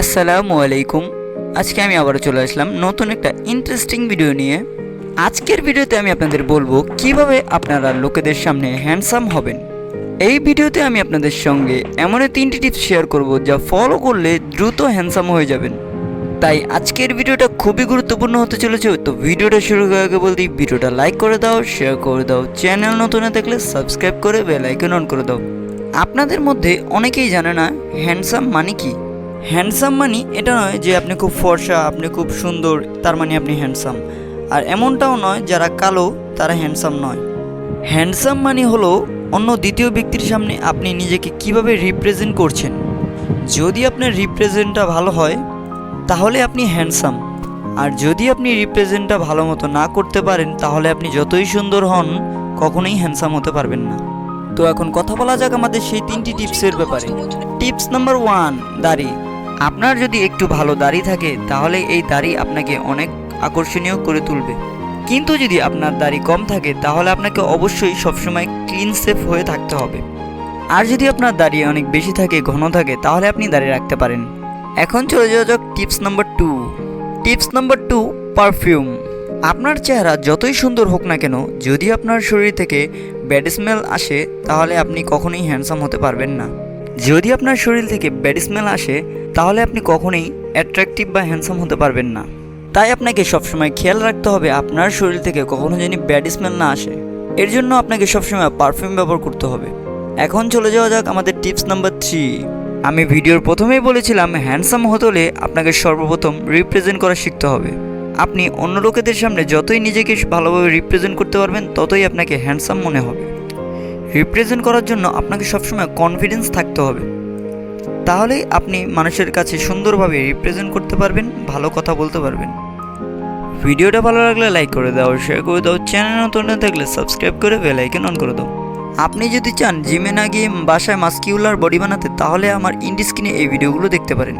আসসালামু আলাইকুম। আজকে আমি আবারও চলে আসলাম নতুন একটা ইন্টারেস্টিং ভিডিও নিয়ে। আজকের ভিডিওতে আমি আপনাদের বলব কীভাবে আপনারা লোকেদের সামনে হ্যান্ডসাম হবেন। এই ভিডিওতে আমি আপনাদের সঙ্গে এমন তিনটি টিপস শেয়ার করব যা ফলো করলে দ্রুত হ্যান্ডসাম হয়ে যাবেন। তাই আজকের ভিডিওটা খুবই গুরুত্বপূর্ণ হতে চলেছে, তো ভিডিওটা শুরু করার আগে বলতে ভিডিওটা লাইক করে দাও শেয়ার করে দাও চ্যানেল নতুন হয়ে থাকলে সাবস্ক্রাইব করে বেল আইকন অন করে দাও। আপনাদের মধ্যে অনেকেই জানে না হ্যান্ডসাম মানে কি? হ্যান্ডসাম মানে এটা নয় যে আপনি খুব ফর্সা, আপনি খুব সুন্দর, তার মানে আপনি হ্যান্ডসাম আর এমনটাও নয় যারা কালো, তারা হ্যান্ডসাম নয়। হ্যান্ডসাম মানে হলো অন্য দ্বিতীয় ব্যক্তির সামনে আপনি নিজেকে কীভাবে রিপ্রেজেন্ট করছেন। যদি আপনার রিপ্রেজেন্টটা ভালো হয়, তাহলে আপনি হ্যান্ডসাম আর যদি আপনি রিপ্রেজেন্টটা ভালো মতো না করতে পারেন, তাহলে আপনি যতই সুন্দর হন, কখনোই হ্যান্ডসাম হতে পারবেন না। তো এখন কথা বলা যাক আমাদের সেই তিনটি টিপসের ব্যাপারে। টিপস নাম্বার ওয়ান দাড়ি। আপনার যদি একটু ভালো দাড়ি থাকে, তাহলে এই দাড়ি আপনাকে অনেক আকর্ষণীয় করে তুলবে। কিন্তু যদি আপনার দাড়ি কম থাকে, তাহলে আপনাকে অবশ্যই সবসময় ক্লিন সেফ হয়ে থাকতে হবে। আর যদি আপনার দাড়ি অনেক বেশি থাকে, ঘন থাকে, তাহলে আপনি দাড়ি রাখতে পারেন। এখন চলে যাওয়া যাক tips number two. Tips number two perfume আপনার চেহারা যতই সুন্দর হোক না কেন, যদি আপনার শরীর থেকে ব্যাড স্মেল আসে, তাহলে আপনি কখনোই হ্যান্ডসাম হতে পারবেন না। যদি আপনার শরীর থেকে ব্যাড স্মেল আসে, তাহলে আপনি কখনোই অ্যাট্রাকটিভ বা হ্যান্ডসাম হতে পারবেন না। তাই আপনাকে সবসময় খেয়াল রাখতে হবে আপনার শরীর থেকে কখনো যেন ব্যাড স্মেল না আসে। এর জন্য আপনাকে সবসময় পারফিউম ব্যবহার করতে হবে। এখন চলে যাওয়া যাক আমাদের টিপস নাম্বার থ্রি। আমি ভিডিওর প্রথমেই বলেছিলাম, হ্যান্ডসাম হতে হলে আপনাকে সর্বপ্রথম রিপ্রেজেন্ট করা শিখতে হবে। আপনি অন্য লোকেদের সামনে যতই নিজেকে ভালোভাবে রিপ্রেজেন্ট করতে পারবেন, ততই আপনাকে হ্যান্ডসাম মনে হবে। রিপ্রেজেন্ট করার জন্য আপনাকে সবসময় কনফিডেন্স থাকতে হবে। তাহলেই আপনি মানুষের কাছে সুন্দরভাবে রিপ্রেজেন্ট করতে পারবেন, ভালো কথা বলতে পারবেন। ভিডিওটা ভালো লাগলে লাইক করে দাও শেয়ার করে দাও চ্যানেল নতুন না থাকলে সাবস্ক্রাইব করে বেল অন করে দাও। আপনি যদি চান জিমে না গিয়ে বাসায় মাস্কিউলার বডি বানাতে, তাহলে আমার ইন্ডি স্ক্রিনে এই ভিডিওগুলো দেখতে পারেন।